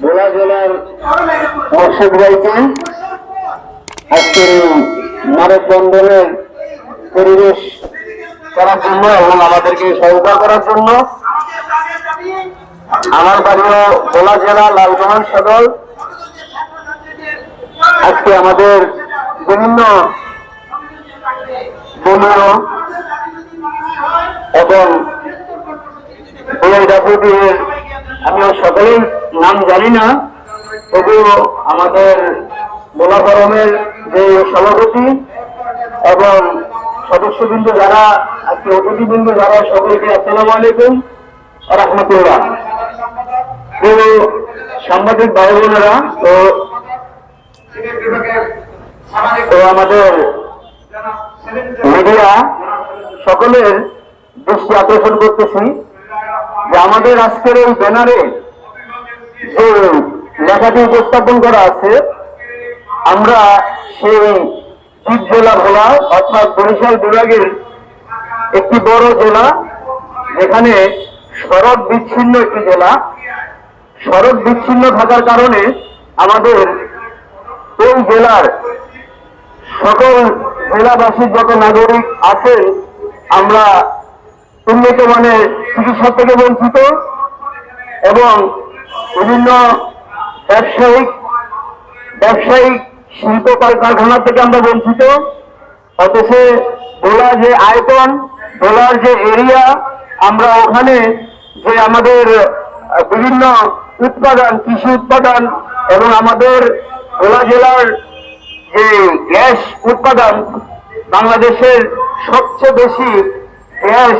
ভোলা জেলার মর্শদ ভাইকে আজকের মানববন্ধনের পরিবেশ করার জন্য এবং আমাদেরকে সহযোগিতা করার জন্য আমার বাড়িও ভোলা জেলা লালমোহন সদর। আজকে আমাদের বিভিন্ন দলীয় এবং আমিও সকলেই নাম জানি না, তবুও আমাদের মোলা ফরমের যে সভাপতি এবং সদস্যবৃন্দ যারা, আজকে অতিথিবৃন্দ যারা, সকলকে আসসালামু আলাইকুম রহমতুল্লাহ। তো সাংবাদিক ভাই বোনেরা তো তো আমাদের মিডিয়া সকলের দৃষ্টি আকর্ষণ করতেছি যে আমাদের আজকের এই ব্যানারে লেখাটি উপস্থাপন করা আছে, আমরা সেই জেলা ভোলা, অর্থাৎ বরিশাল বিভাগের একটি বড় জেলা, যেখানে সড়ক বিচ্ছিন্ন একটি জেলা। সড়ক বিচ্ছিন্ন থাকার কারণে আমাদের এই জেলার সকল জেলাবাসীর যত নাগরিক আছেন আমরা উন্নত মানের চিকিৎসা থেকে বঞ্চিত এবং বিভিন্ন ব্যবসায়িক ব্যবসায়িক শিল্প কারখানা থেকে আমরা বঞ্চিত। অথচ ভোলা যে আয়তন ভোলার যে এরিয়া, আমরা ওখানে যে আমাদের বিভিন্ন উৎপাদন, কৃষি উৎপাদন এবং আমাদের ভোলা জেলার যে গ্যাস উৎপাদন, বাংলাদেশের সবচেয়ে বেশি গ্যাস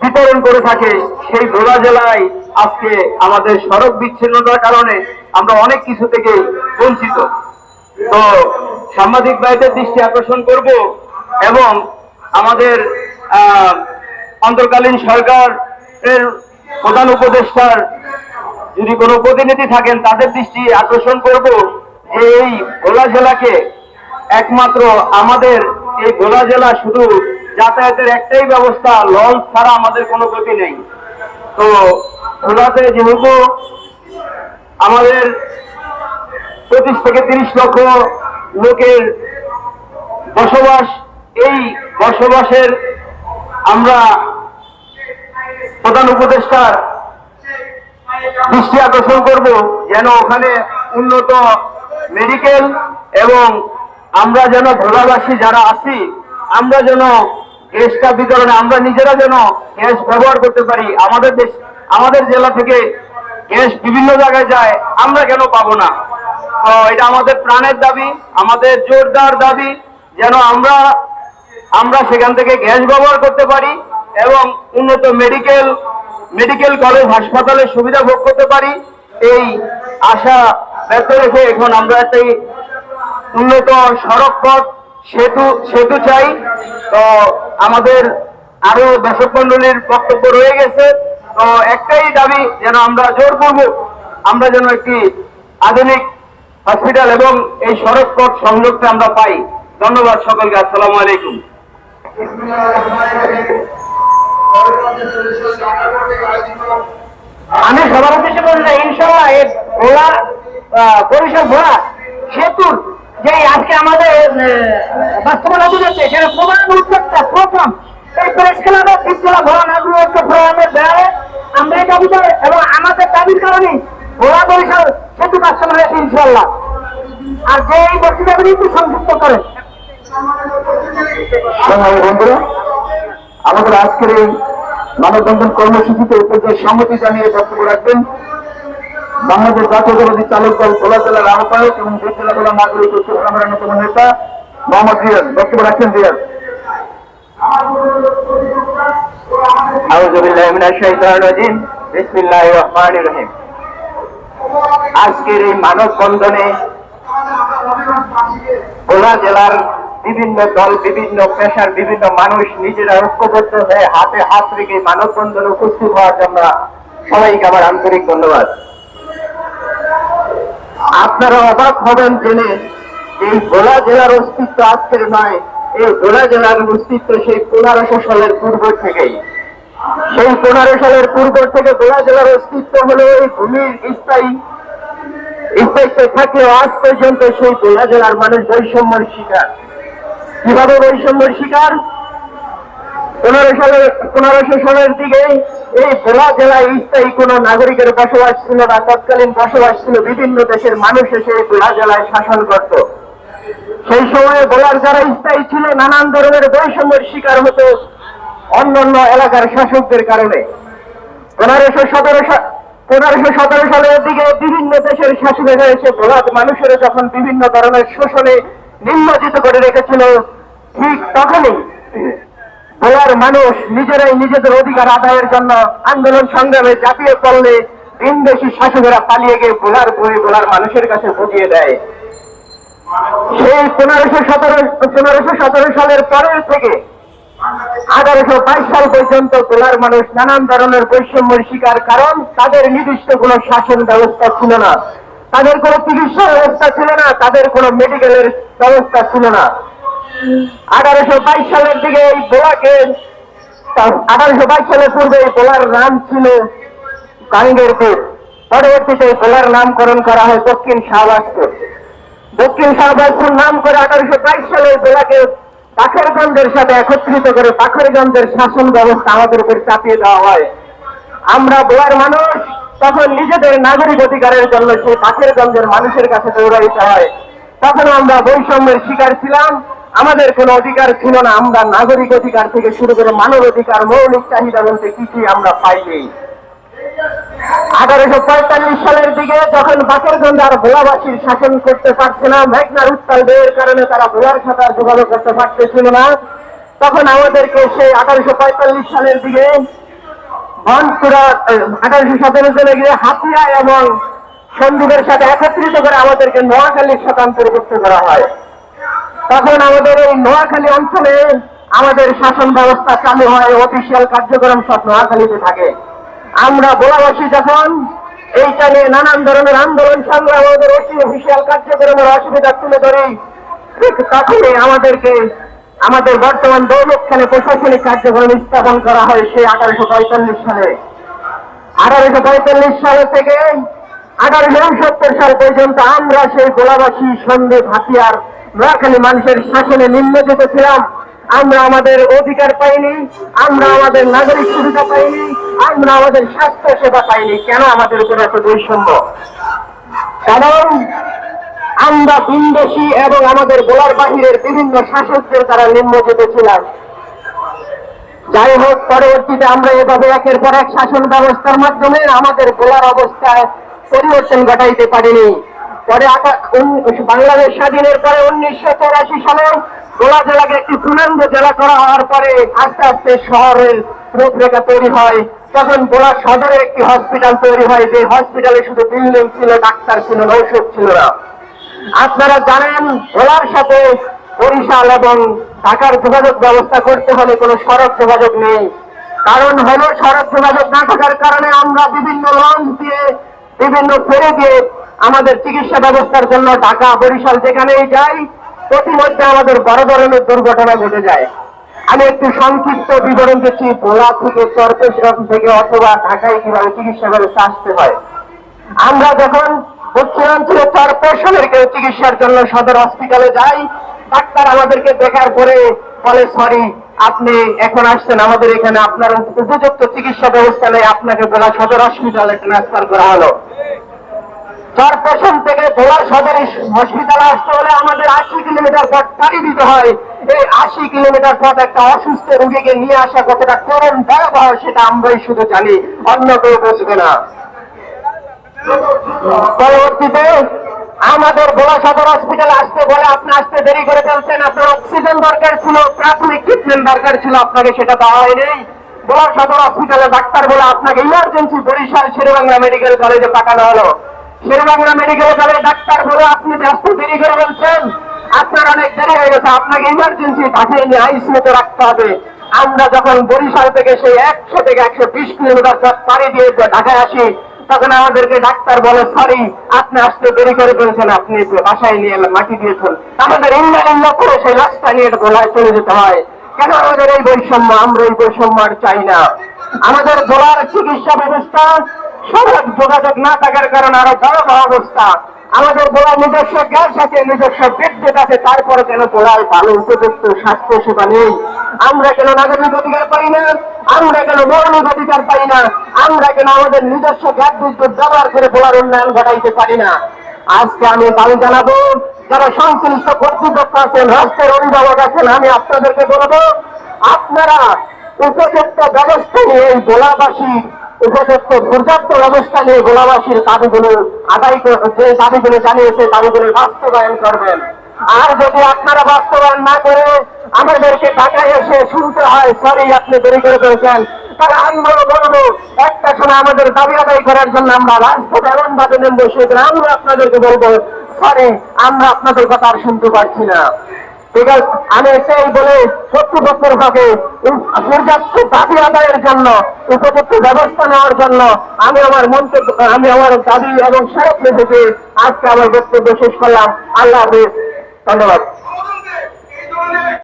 বিতরণ করে থাকে সেই ভোলা জেলায় আজকে আমাদের সড়ক বিচ্ছিন্নতার কারণে আমরা অনেক কিছু থেকে বঞ্চিত। তো সাংবাদিক ভাইদের দৃষ্টি আকর্ষণ করব এবং আমাদের অন্তর্কালীন সরকারের প্রধান উপদেষ্টার যদি কোনো প্রতিনিধি থাকেন, তাদের দৃষ্টি আকর্ষণ করব যে এই ভোলা জেলাকে একমাত্র আমাদের, এই ভোলা জেলা শুধু যাতায়াতের একটাই ব্যবস্থা, লঞ্চ ছাড়া আমাদের কোনো গতি নেই। তো ভোলাতে যেহেতু আমাদের পঁচিশ থেকে তিরিশ লক্ষ লোকের বসবাস, এই বসবাসের আমরা প্রধান উপদেষ্টার দৃষ্টি আকর্ষণ করব, যেন ওখানে উন্নত মেডিকেল এবং আমরা যেন ভোলাবাসী যারা আছি, আমরা যেন গ্যাসটা বিতরণে আমরা নিজেরা যেন গ্যাস ব্যবহার করতে পারি, আমাদের দেশ, আমাদের জেলা থেকে গ্যাস বিভিন্ন জায়গায় যায়, আমরা কেন পাবো না? তো এটা আমাদের প্রাণের দাবি, আমাদের জোরদার দাবি, যেন আমরা আমরা সেখান থেকে গ্যাস ব্যবহার করতে পারি এবং উন্নত মেডিকেল মেডিকেল কলেজ, হাসপাতালের সুবিধা ভোগ করতে পারি। এই আশা ব্যক্ত রেখে এখন আমরা একটি উন্নত সড়ক পথ সেতু সেতু চাই। তো আমাদের আরও দর্শক মন্ডলীর বক্তব্য রয়ে গেছে। তো একটাই দাবি, যেন আমরা জোরপূর্বক আমরা যেন একটি আধুনিক হসপিটাল এবং এই সড়ক পথ সংযোগটা আমরা পাই। ধন্যবাদ সকলকে, আসসালামু আলাইকুম। আমি সবার উদ্দেশ্যে বলছি ইনশাল্লাহ এই ভোলা বরিশাল ভোলা সেতুর যে আজকে আমাদের ইনশাল্লাহ আর এই সংযুক্ত করেন আমাদের আজকের এই মানববন্ধন কর্মসূচিতে উপস্থিত সম্মতি জানিয়ে বক্তব্য রাখবেন বাংলাদেশ জাতীয়তাবাদী চালক দল ভোলা জেলার আহ্বায়ক এবং দুই জেলা ভোলা নাগরিক সংগ্রামের অন্যতম নেতা মোহাম্মদ রিয়াজ বক্তব্য রাখছেন রিয়াজ আজকের এই মানববন্ধনে ভোলা জেলার বিভিন্ন দল, বিভিন্ন পেশার বিভিন্ন মানুষ নিজেরা ঐক্যবদ্ধ হয়ে হাতে হাত রেখে মানববন্ধনে উপস্থিত হওয়ার জন্য সবাইকে আমার আন্তরিক ধন্যবাদ। আপনারা অবাক হবেন জেনে, এই ভোলা জেলার অস্তিত্ব আজকের নয়, এই ভোলা জেলার অস্তিত্ব সেই পনেরোশো সালের পূর্ব থেকেই। সেই পনেরো সালের পূর্ব থেকে ভোলা জেলার অস্তিত্ব হলো এই ভূমির স্থায়ী অস্তিত্ব থাকলেও আজ পর্যন্ত সেই গোলা জেলার মানুষ বৈষম্যের শিকার। কীভাবে বৈষম্যের শিকার? পনেরোশো সালের দিকে এই ভোলা জেলায় স্থায়ী নাগরিকের বসবাস ছিল তৎকালীন বসবাস ছিল বিভিন্ন দেশের মানুষ এসে ভোলা জেলায় শাসন করত। সেই সময়ে যারা স্থায়ী ছিল, নানান ধরনের বৈষম্যের শিকার হতো অন্যান্য এলাকার শাসকদের কারণে। পনেরোশো সতেরো পনেরোশো সতেরো সালের দিকে বিভিন্ন দেশের শাসকেরা এসে ভোলার মানুষের যখন বিভিন্ন ধরনের শোষণে নিম্নজিত করে রেখেছিল, ঠিক তখনই ভোলার মানুষ নিজেরাই নিজেদের অধিকার আদায়ের জন্য আন্দোলন সংগ্রামে ঝাঁপিয়ে পড়লে ভিনদেশি শাসকেরা পালিয়ে গিয়ে ভোলার বই ভোলার মানুষের কাছে বুঝিয়ে দেয়। সেই পনেরোশো সতেরো পনেরোশো সতেরো সালের পরের থেকে আঠারোশো বাইশ সাল পর্যন্ত ভোলার মানুষ নানান ধরনের বৈষম্যের শিকার, কারণ তাদের নির্দিষ্ট কোনো শাসন ব্যবস্থা ছিল না। তাদের কোনো চিকিৎসা ব্যবস্থা ছিল না, তাদের কোনো মেডিকেলের ব্যবস্থা ছিল না। আঠারোশো বাইশ সালের দিকে এই বোলাকে আঠারোশো বাইশ সালের পূর্বে এই বোলার নাম ছিল গাঙ্গেরপুর পরবর্তীতে এই বোলার নামকরণ করা হয় দক্ষিণ শাহবাজপুর দক্ষিণ শাহবাজপুর নাম করে আঠারোশো বাইশ সালে এই বোলাকে পাখেরগঞ্জের সাথে একত্রিত করে পাখেরগঞ্জের শাসন ব্যবস্থা আমাদের উপর চাপিয়ে দেওয়া হয়। আমরা বোয়ার মানুষ, তখন নিজেদের নাগরিক অধিকারের জন্য সেই পাখেরগঞ্জের মানুষের কাছে দৌড়াইতে হয়। তখন আমরা বৈষম্যের শিকার ছিলাম। আমাদের কোনো অধিকার ছিল না, আমরা নাগরিক অধিকার থেকে শুরু করে মানব অধিকার, মৌলিক চাহিদা বলতে কিছুই আমরা পাইনি। আঠারোশো পঁয়তাল্লিশ সালের দিকে যখন বাকেরগঞ্জ আর ভোলাবাসীর শাসন করতে পারছে না, মেঘনার উত্তাল বেয়ের কারণে তারা ভোলার আর যোগাযোগ করতে পারতেছিল না, তখন আমাদেরকে সেই আঠারোশো পঁয়তাল্লিশ সালের দিকে বনপুরা আঠারোশো সতেরো সালে গিয়ে হাতিয়া এবং সন্দীপের সাথে একত্রিত করে আমাদেরকে নোয়াখালীর সাথে অন্তর্ভুক্ত করা হয়। তখন আমাদের এই নোয়াখালী অঞ্চলে আমাদের শাসন ব্যবস্থা চালু হয় অফিসিয়াল কার্যক্রম সব নোয়াখালীতে থাকে। আমরা বোলাবাসী যখন এইটা নিয়ে নানান ধরনের আন্দোলন সংগ্রাম আমাদের অফিসিয়াল কার্যক্রমের অসুবিধা তুলে ধরি তখনই আমাদেরকে আমাদের বর্তমান দৌলতখানে প্রশাসনিক কার্যক্রম স্থাপন করা হয় সেই আঠারোশো পঁয়তাল্লিশ সালে। আঠারোশো পঁয়তাল্লিশ সাল থেকে আঠারোশো উনসত্তর সাল পর্যন্ত আমরা সেই গোলাবাসী সন্দেহ হাতিয়ার নোয়াখালী মানুষের শাসনে নিম্নজিত ছিলাম। আমরা আমাদের অধিকার পাইনি, আমরা আমাদের নাগরিক সুবিধা পাইনি, আমরা আমাদের স্বাস্থ্য সেবা পাইনি। কেন আমাদের উপর এত বৈষম্য? কারণ আমরা ভিনদেশি এবং আমাদের গোলার বাহিরের বিভিন্ন শাসকদের দ্বারা নিম্নজিত ছিলাম। যাই হোক, পরবর্তীতে আমরা এভাবে একের পর এক শাসন ব্যবস্থার মাধ্যমে আমাদের গোলার অবস্থায় পরিবর্তন ঘটাইতে পারিনি। পরে বাংলাদেশ স্বাধীনের পরে উনিশশো চৌরাশি সালে গোলা জেলাকে একটি পূর্ণাঙ্গ জেলা করা হওয়ার পরে আস্তে আস্তে শহরের রূপরেখা তৈরি হয়। তখন গোলা সদরে একটি হসপিটাল তৈরি হয়। যে হসপিটালে শুধু বিল্ডিং ছিল, ডাক্তার ছিল ঔষধ ছিল না। আপনারা জানেন ভোলার সাথে বরিশাল এবং ঢাকার যোগাযোগ ব্যবস্থা করতে হলে কোনো সড়ক যোগাযোগ নেই। কারণ হলো সড়ক যোগাযোগ না থাকার কারণে আমরা বিভিন্ন লঞ্চ দিয়ে বিভিন্ন ফেরে দিয়ে আমাদের চিকিৎসা ব্যবস্থার জন্য ঢাকা, বরিশাল যেখানেই যাই, প্রতিমধ্যে আমাদের বড় ধরনের দুর্ঘটনা ঘটে যায়। আমি একটু সংক্ষিপ্ত বিবরণ দিচ্ছি, ভোলা থেকে চরপেশরম থেকে অথবা ঢাকায় কীভাবে চিকিৎসা ব্যবস্থা আসতে হয়। আমরা যখন দক্ষিণাঞ্চলে চার পেশনের কেউ চিকিৎসার জন্য সদর হসপিটালে যাই, ডাক্তার আমাদেরকে দেখার পরে বলে সরি আপনি এখন আসছেন আমাদের এখানে, আপনার উপযুক্ত চিকিৎসা ব্যবস্থা নেই, আপনাকে বলা সদর হসপিটালে ট্রান্সফার করা হলো। চরপেশন থেকে ভোলা সদর হসপিটালে আসতে হলে আমাদের আশি কিলোমিটার পথ পাড়ি দিতে হয়। এই আশি কিলোমিটার পথ একটা অসুস্থ রোগীকে নিয়ে আসা কতটা করুণ ভয়াবহ সেটা আমরাই শুধু জানি, অন্য কেউ বুঝবে না। পরবর্তীতে আমাদের ভোলা সদর হসপিটালে আসতে বলে, আপনি আসতে দেরি করে ফেলছেন আপনার অক্সিজেন দরকার ছিল, প্রাথমিক ট্রিটমেন্ট দরকার ছিল, আপনাকে সেটা দেওয়া হয়নি। ভোলা সদর হসপিটালে ডাক্তার বলে, আপনাকে ইমার্জেন্সি বরিশাল শেরবাংলা মেডিকেল কলেজে পাঠানো হলো। শেরবাংলা মেডিকেল কলেজে ডাক্তার বলে আপনি যে আসতে দেরি করে ফেলছেন আপনার অনেক দেরি হয়ে গেছে, আপনাকে ইমার্জেন্সি পাঠিয়ে নিয়ে আইসিউতে রাখতে হবে। আমরা যখন বরিশাল থেকে সেই একশো থেকে একশো বিশ কিলোমিটার পাড়ি দিয়ে ঢাকায় আসি, তখন আমাদেরকে ডাক্তার বলে সরি আপনি আসতে দেরি করে ফেলছেন আপনি বাসায় নিয়ে মাটি দিয়েছেন আমাদের ইন্না ইন্না করে সেই লাশটা নিয়ে গোলায় চলে যেতে হয়। কেন আমাদের এই বৈষম্য? আমরা এই বৈষম্য আর চাই না। আমাদের গোলার চিকিৎসা ব্যবস্থা সড়ক যোগাযোগ না থাকার কারণে আরও ভয়াবহ অবস্থা আমাদের বলা নিজস্ব গ্যাস আছে নিজস্ব বিদ্যুৎ আছে তারপরে কেন বলার ভালো উপযুক্ত স্বাস্থ্য সেবা নেই? আমরা কেন নাগরিক অধিকার পাই না? আমরা কেন মৌলিক অধিকার পাই না? আমরা কেন আমাদের নিজস্ব গ্যাস বিদ্যুৎ ব্যবহার করে বলার উন্নয়ন ঘটাইতে পারি না? আজকে আমি দাবি জানাব, যারা সংশ্লিষ্ট কর্তৃপক্ষ আছেন, রাষ্ট্রের অভিভাবক আছেন, আমি আপনাদেরকে বলব, আপনারা উপযুক্ত ব্যবস্থা নিয়ে এই গোলাবাসী উপযুক্ত পর্যাপ্ত ব্যবস্থা নিয়ে গোলাবাসীর দাবিগুলো আদায় যে দাবিগুলো জানিয়েছে, দাবিগুলো বাস্তবায়ন করবেন। আর যদি আপনারা বাস্তবায়ন না করে আমাদেরকে ঢাকায় এসে শুনতে হয় সরি আপনি দেরি করে ফেলছেন। তাহলে আমরাও বলব, একটা সময় আমাদের দাবি আদায় করার জন্য আমরা রাজপথ এমন ভাবে নেমবো সেদিন আমরা আপনাদেরকে বলব সরি আমরা আপনাদের কথা আর শুনতে পারছি না। আমি সেই বলে কর্তৃপক্ষের ভাবে পর্যাপ্ত দাবি আদায়ের জন্য, উপযুক্ত ব্যবস্থা নেওয়ার জন্য আমি আমার মন্তব্য, আমি আমার দাবি এবং স্মারক রেখেছি আজকে আমার বক্তব্য শেষ করলাম। আল্লাহ হাফিজ। ধন্যবাদ।